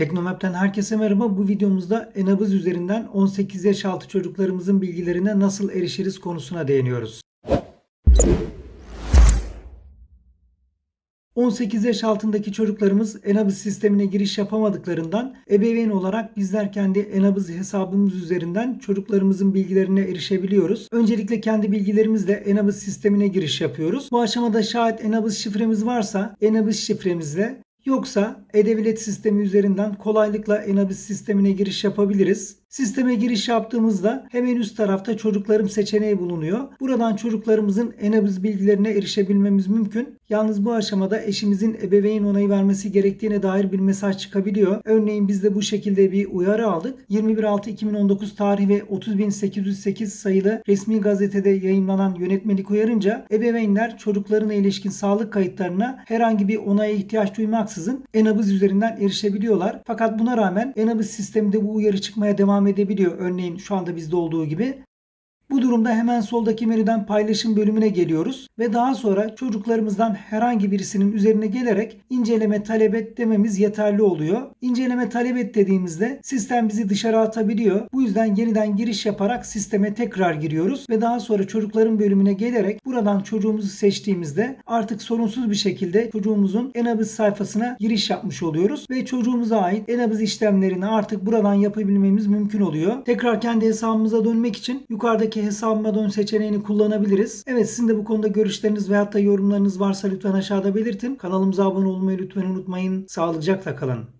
Teknomap'ten herkese merhaba. Bu videomuzda Enabız üzerinden 18 yaş altı çocuklarımızın bilgilerine nasıl erişiriz konusuna değiniyoruz. 18 yaş altındaki çocuklarımız Enabız sistemine giriş yapamadıklarından ebeveyn olarak bizler kendi Enabız hesabımız üzerinden çocuklarımızın bilgilerine erişebiliyoruz. Öncelikle kendi bilgilerimizle Enabız sistemine giriş yapıyoruz. Bu aşamada şayet Enabız şifremiz varsa Enabız şifremizle Yoksa E-Devlet sistemi üzerinden kolaylıkla Enabis sistemine giriş yapabiliriz. Sisteme giriş yaptığımızda hemen üst tarafta çocuklarım seçeneği bulunuyor. Buradan çocuklarımızın Enabis bilgilerine erişebilmemiz mümkün. Yalnız bu aşamada eşimizin ebeveyn onayı vermesi gerektiğine dair bir mesaj çıkabiliyor. Örneğin biz de bu şekilde bir uyarı aldık. 21.6.2019 tarihi ve 30.808 sayılı resmi gazetede yayınlanan yönetmelik uyarınca ebeveynler çocuklarına ilişkin sağlık kayıtlarına herhangi bir onaya ihtiyaç duymaksızın Enabis üzerinden erişebiliyorlar. Fakat buna rağmen Enabis sisteminde bu uyarı çıkmaya devam edebiliyor. Örneğin şu anda bizde olduğu gibi. Bu durumda hemen soldaki menüden paylaşım bölümüne geliyoruz ve daha sonra çocuklarımızdan herhangi birisinin üzerine gelerek inceleme talep et dememiz yeterli oluyor. İnceleme talep et dediğimizde sistem bizi dışarı atabiliyor. Bu yüzden yeniden giriş yaparak sisteme tekrar giriyoruz ve daha sonra çocukların bölümüne gelerek buradan çocuğumuzu seçtiğimizde artık sorunsuz bir şekilde çocuğumuzun Enabız sayfasına giriş yapmış oluyoruz ve çocuğumuza ait Enabız işlemlerini artık buradan yapabilmemiz mümkün oluyor. Tekrar kendi hesabımıza dönmek için yukarıdaki hesabıma dön seçeneğini kullanabiliriz. Evet sizin de bu konuda görüşleriniz veyahut da yorumlarınız varsa lütfen aşağıda belirtin. Kanalımıza abone olmayı lütfen unutmayın. Sağlıcakla kalın.